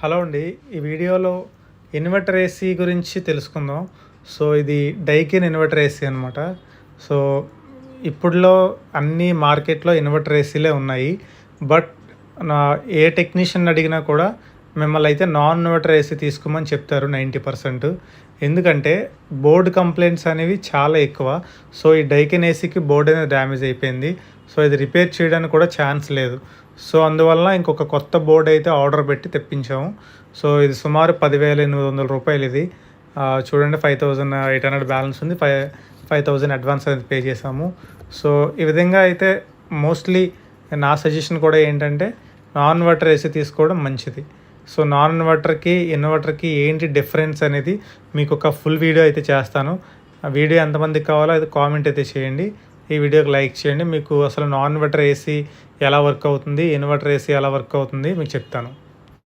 Hello అండి. ఈ వీడియోలో ఇన్వర్టర్ ఏసీ గురించి తెలుసుకుందాం. సో ఇది డైకిన్ ఇన్వర్టర్ ఏసీ అనమాట సో ఇప్పుడులో అన్ని మార్కెట్లో ఇన్వర్టర్ ఏసీలే ఉన్నాయి. బట్ నా ఏ టెక్నీషియన్ అడిగినా కూడా మిమ్మల్ని అయితే నాన్ ఇన్వర్టర్ ఏసీ తీసుకోమని చెప్తారు నైంటీ పర్సెంట్ ఎందుకంటే బోర్డు కంప్లైంట్స్ అనేవి చాలా ఎక్కువ. సో ఈ డైకెన్ ఏసీకి బోర్డు అనేది డ్యామేజ్ అయిపోయింది. సో ఇది రిపేర్ చేయడానికి కూడా ఛాన్స్ లేదు. సో అందువల్ల ఇంకొక కొత్త బోర్డు అయితే ఆర్డర్ పెట్టి తెప్పించాము. సో ఇది సుమారు పదివేల ఎనిమిది వందల రూపాయలు ఇది. చూడండి five thousand eight hundred balance ఉంది. ఫైవ్ ఫైవ్ థౌజండ్ అడ్వాన్స్ అనేది పే చేసాము సో ఈ విధంగా అయితే మోస్ట్లీ నా సజెషన్ కూడా ఏంటంటే నాన్ వాటర్ ఏసీ తీసుకోవడం మంచిది. సో నాన్ ఇన్వర్టర్కి ఇన్వర్టర్కి ఏంటి డిఫరెన్స్ అనేది మీకు ఒక ఫుల్ వీడియో అయితే చేస్తాను. ఆ వీడియో ఎంతమందికి కావాలో అది కామెంట్ అయితే చేయండి. ఈ వీడియోకి లైక్ చేయండి. మీకు అసలు నాన్ ఇన్వర్టర్ ఏసీ ఎలా వర్క్ అవుతుంది ఇన్వర్టర్ ఏసీ ఎలా వర్క్ అవుతుంది మీకు చెప్తాను.